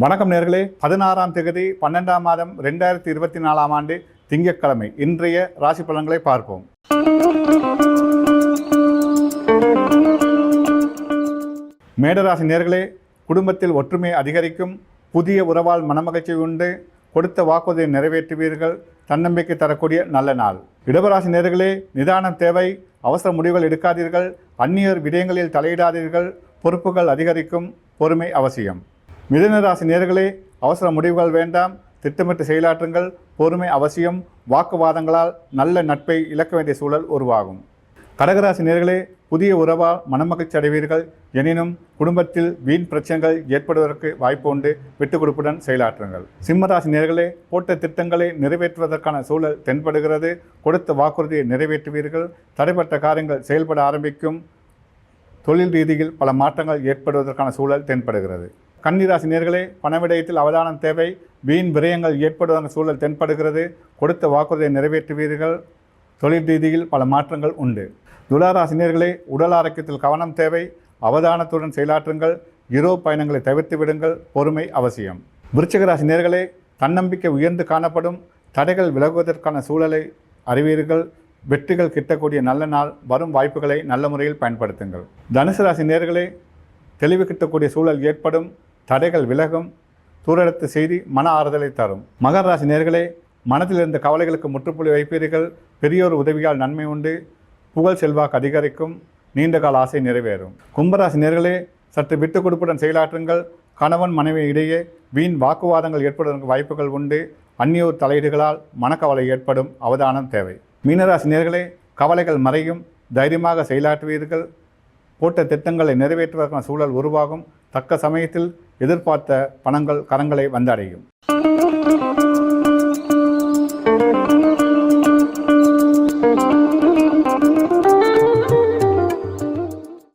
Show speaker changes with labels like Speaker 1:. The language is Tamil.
Speaker 1: வணக்கம் நேர்களே. பதினாறாம் தேதி பன்னெண்டாம் மாதம் ரெண்டாயிரத்தி இருபத்தி நாலாம் ஆண்டு திங்கட்கிழமை. இன்றைய ராசி பலன்களை பார்ப்போம். மேடராசி நேர்களே குடும்பத்தில் ஒற்றுமை அதிகரிக்கும் புதிய உறவால் மனமகிழ்ச்சி உண்டு கொடுத்த வாக்குறுதியை நிறைவேற்றுவீர்கள் தன்னம்பிக்கை தரக்கூடிய நல்ல நாள். இடவராசி நேர்களே நிதானம் தேவை அவசர முடிவுகள் எடுக்காதீர்கள் அந்நியர் விடயங்களில் தலையிடாதீர்கள் பொறுப்புகள் அதிகரிக்கும் பொறுமை அவசியம். மிதனராசி நேர்களே அவசர முடிவுகள் வேண்டாம். திட்டமிட்டு செயலாற்றுங்கள். பொறுமை அவசியம். வாக்குவாதங்களால் நல்ல நட்பை இழக்க வேண்டிய சூழல் உருவாகும். கடகராசி நேர்களே புதிய உறவால் மனமகிழ்ச்சி அடைவீர்கள். எனினும் குடும்பத்தில் வீண் பிரச்சனைகள் ஏற்படுவதற்கு வாய்ப்பு உண்டு. விட்டுக் கொடுப்புடன் செயலாற்றுங்கள். சிம்மராசி நேர்களே போட்ட திட்டங்களை நிறைவேற்றுவதற்கான சூழல் தென்படுகிறது. கொடுத்த வாக்குறுதியை நிறைவேற்றுவீர்கள். தடைப்பட்ட காரியங்கள் செயல்பட ஆரம்பிக்கும். தொழில் ரீதியில் பல மாற்றங்கள் ஏற்படுவதற்கான சூழல் தென்படுகிறது. கன்னிராசி நேர்களே பணவிடயத்தில் அவதானம் தேவை. வீண் விரயங்கள் ஏற்படுவதற்கான சூழல் தென்படுகிறது. கொடுத்த வாக்குறுதியை நிறைவேற்றுவீர்கள். தொழில் ரீதியில் பல மாற்றங்கள் உண்டு. துளாராசினியர்களே உடல் ஆரோக்கியத்தில் கவனம் தேவை. அவதானத்துடன் செயலாற்றுங்கள். இரோ பயணங்களை தவிர்த்து விடுங்கள். பொறுமை அவசியம். விருச்சகராசி நேர்களே தன்னம்பிக்கை உயர்ந்து காணப்படும். தடைகள் விலகுவதற்கான சூழலை அறிவீர்கள். வெற்றிகள் கிட்டக்கூடிய நல்ல நாள். வரும் வாய்ப்புகளை நல்ல முறையில் பயன்படுத்துங்கள். தனுசு ராசி நேர்களே தெளிவு கிட்டக்கூடிய சூழல் ஏற்படும். தடைகள் விலகும் தூரத்து செய்தி மன ஆறுதலை தரும். மகர ராசி நேர்களே மனதில் இருந்த கவலைகளுக்கு முற்றுப்புள்ளி வைப்பீர்கள். பெரியோர் உதவியால் நன்மை உண்டு. புகழ் செல்வாக்கு அதிகரிக்கும். நீண்டகால ஆசை நிறைவேறும். கும்பராசி நேர்களே சற்று விட்டு கொடுப்புடன் செயலாற்றுங்கள். கணவன் மனைவி இடையே வீண் வாக்குவாதங்கள் ஏற்படுவதற்கு வாய்ப்புகள் உண்டு. அந்நியூர் தலையீடுகளால் மனக்கவலை ஏற்படும். அவதானம் தேவை. மீனராசி நேர்களே கவலைகள் மறையும். தைரியமாக செயலாற்றுவீர்கள். போட்ட திட்டங்களை நிறைவேற்றுவதற்கான சூழல் உருவாகும். தக்க சமயத்தில் எதிர்பார்த்த பணங்கள் கரங்களை வந்தடையும்.